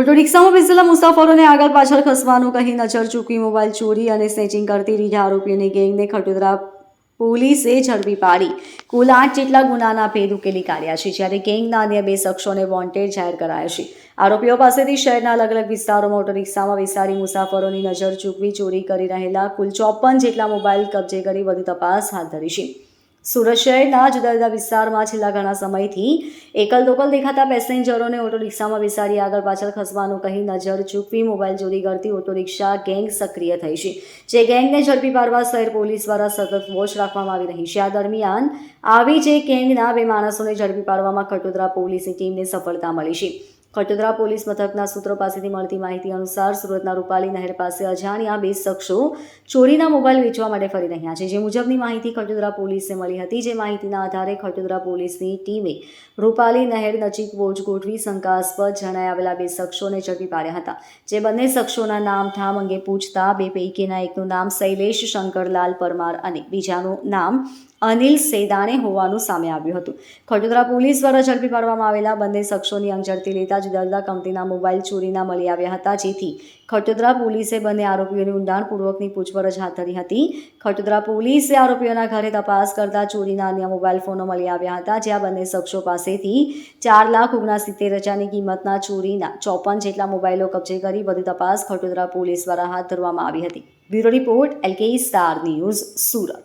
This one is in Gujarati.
ઓટો રિક્ષામાં બેસેલા મુસાફરોને આગળ પાછળ ખસવાનું કહી નજર ચૂકી મોબાઈલ ચોરી અને સ્નેચિંગ કરતી રીઢા આરોપીઓની ગેંગને ખટોદરા પોલીસે ઝડપી પાડી. કુલ આઠ જેટલા ગુનાના ભેદ ઉકેલી કાઢ્યા છે, જ્યારે ગેંગના અન્ય બે શખ્સોને વોન્ટેડ જાહેર કરાયા છે. આરોપીઓ પાસેથી શહેરના અલગ અલગ વિસ્તારોમાં ઓટો રિક્ષામાં વિસારી મુસાફરોની નજર ચૂકવી ચોરી કરી રહેલા કુલ ચોપન જેટલા મોબાઈલ કબજે કરી વધુ તપાસ હાથ ધરી છે. સુરત શહેરના જુદા જુદા વિસ્તારમાં છેલ્લા ઘણા સમયથી એકલ દોકલ દેખાતા પેસેન્જરોને ઓટો રિક્ષામાં વિસારી આગળ પાછળ ખસવાનું કહી નજર ચૂકવી મોબાઈલ ચોરી કરતી ઓટો રિક્ષા ગેંગ સક્રિય થઈ છે. જે ગેંગને ઝડપી પાડવા શહેર પોલીસ દ્વારા સતત વોચ રાખવામાં આવી રહી છે. આ દરમિયાન આવી જે ગેંગના બે માણસોને ઝડપી પાડવામાં કટોદરા પોલીસની ટીમને સફળતા મળી છે. ખટોદરા પોલીસ મથકના સૂત્રો પાસેથી મળતી માહિતી અનુસાર સુરતના રૂપાલી નહેર પાસે અજાણ્યા બે શખ્સો ચોરીના મોબાઈલ વેચવા માટે ફરી રહ્યા છે. જે મુજબની માહિતી ખટોદરા પોલીસને મળી હતી. જે માહિતીના આધારે ખટોદરા પોલીસની ટીમે રૂપાલી નહેર નજીક વોચ ગોઠવી શંકાસ્પદ જણાય આવેલા બે શખ્સોને ઝડપી પાડ્યા હતા. જે બંને શખ્સોના નામ ઠામ અંગે પૂછતા બે પૈકીના એકનું નામ શૈલેષ શંકરલાલ પરમાર અને બીજાનું નામ અનિલ સેદાણે હોવાનું સામે આવ્યું હતું. ખટોદરા પોલીસ દ્વારા ઝડપી પાડવામાં આવેલા બંને શખ્સોની અંગઝડતી લેતા જુદા કંપનીના મોબાઈલ ચોરીના મળી આવ્યા હતા. જેથી ખટોદરા પોલીસે બંને આરોપીઓની ઊંડાણપૂર્વકની પૂછપરછ હાથ ધરી હતી. ખટોદરા પોલીસે આરોપીઓના ઘરે તપાસ કરતા ચોરીના અન્ય મોબાઈલ ફોનો મળી આવ્યા હતા, જ્યાં બંને શખ્સો પાસેથી ચાર લાખ ઓગણસિત્તેર હજારની કિંમતના ચોરીના ચોપન જેટલા મોબાઈલો કબજે કરી વધુ તપાસ ખટોદરા પોલીસ દ્વારા હાથ ધરવામાં આવી હતી. Bureau report LK star news Surat.